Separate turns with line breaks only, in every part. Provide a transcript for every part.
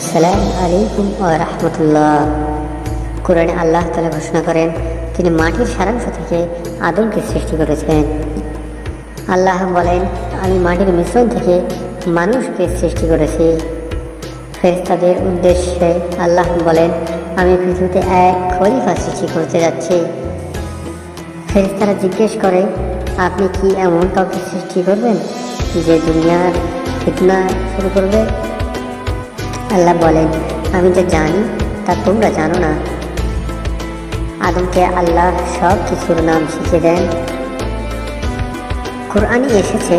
আসসালামু আলাইকুম ও রহমতুল্লাহ। কোরআনে আল্লাহ তালা ঘোষণা করেন, তিনি মাটির সারাংশ থেকে আদমকে সৃষ্টি করেছেন। আল্লাহ বলেন, আমি মাটির মিশ্রণ থেকে মানুষকে সৃষ্টি করেছি। ফেরেশতাদের উদ্দেশ্যে আল্লাহ বলেন, আমি পৃথিবীতে এক খলিফা সৃষ্টি করতে যাচ্ছি। ফেরেশতারা জিজ্ঞেস করে, আপনি কি এমন কাউকে সৃষ্টি করবেন যে দুনিয়ার ফিতনা শুরু করবে? আল্লাহ বলেন, আমি যা জানি, তা তোমরা জানো না। আদমকে আল্লাহ সব কিছুর নাম শিখে দেন। কোরআনই এসেছে,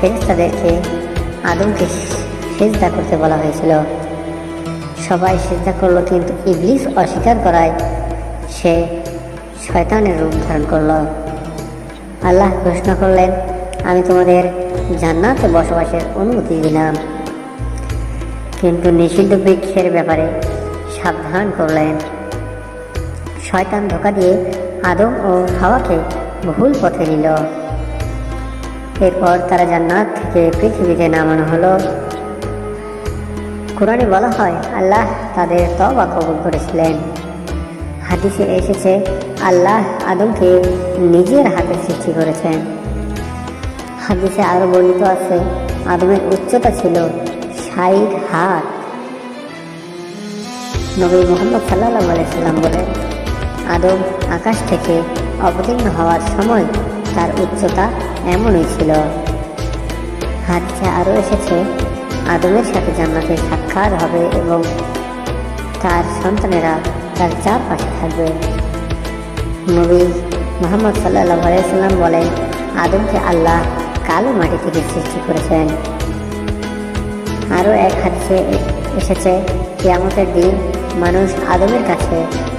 ফেরেশতাদেরকে আদমকে সেজদা করতে বলা হয়েছিল। সবাই সেজদা করল, কিন্তু ইবলিস অস্বীকার করায় সে শয়তানের রূপ ধারণ করল। আল্লাহ ঘোষণা করলেন, আমি তোমাদের জান্নাতে বসবাসের অনুমতি দিলাম। কিন্তু নিষিদ্ধ বৃক্ষের ব্যাপারে সাবধান করলেন। শয়তান ধোকা দিয়ে আদম ও হাওয়াকে ভুল পথে নিল। এরপর তারা জান্নাত থেকে পৃথিবীতে নামানো হলো। কোরআনে বলা হয়, আল্লাহ তাদের তবা কবুল করেছিলেন। হাদিসে এসেছে, আল্লাহ আদমকে নিজের হাতে সৃষ্টি করেছেন। হাদিসে আরও বর্ণিত আছে, আদমের উচ্চতা ছিল ষাট হাত। নবী মোহাম্মদ সাল্লাহ আলাইসাল্লাম বলেন, আদম আকাশ থেকে অবতীর্ণ হওয়ার সময় তার উচ্চতা এমনই ছিল। হাদিসে আরও এসেছে, আদমের সাথে জান্নাতে সাক্ষাৎ হবে এবং তার সন্তানেরা তার চারপাশে থাকবে। নবী মোহাম্মদ সাল্লাহ আলাইসাল্লাম বলেন, আদমকে আল্লাহ কালো মাটি থেকে সৃষ্টি করেছেন। আরও এক হাদিসে এসেছে কিয়ামতের দিন মানুষ আদমের কাছে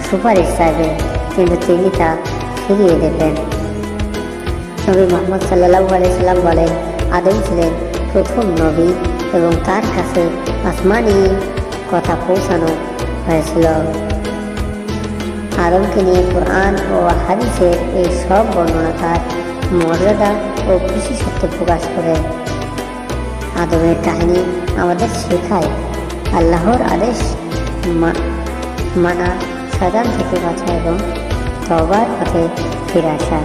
সুপারিশ চাইবে, কিন্তু তিনি তা ফিরিয়ে দেবেন। নবী মোহাম্মদ সাল্লাহু আলাইসাল্লাম বলেন, আদম ছিলেন প্রথম নবী এবং তার কাছে আসমানি কথা পৌঁছানো হয়েছিল। আদমকে নিয়ে কোরআন ও হাদিসের এই সব বর্ণনা তার মর্যাদা ও বিশেষত্ব প্রকাশ করে। আদমের কাহিনী আমাদের শেখায়। আল্লাহর আদেশ মানা, সাজান থেকে বাঁচা এবং সবার পথে ফিরে আসা।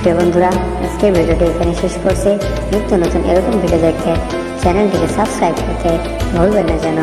প্রিয় বন্ধুরা, আজকে ভিডিওটি এখানে শেষ করছে। নিত্য নতুন এরকম ভিডিও দেখে চ্যানেলটিকে সাবস্ক্রাইব করতে ভুলবেন না যেন।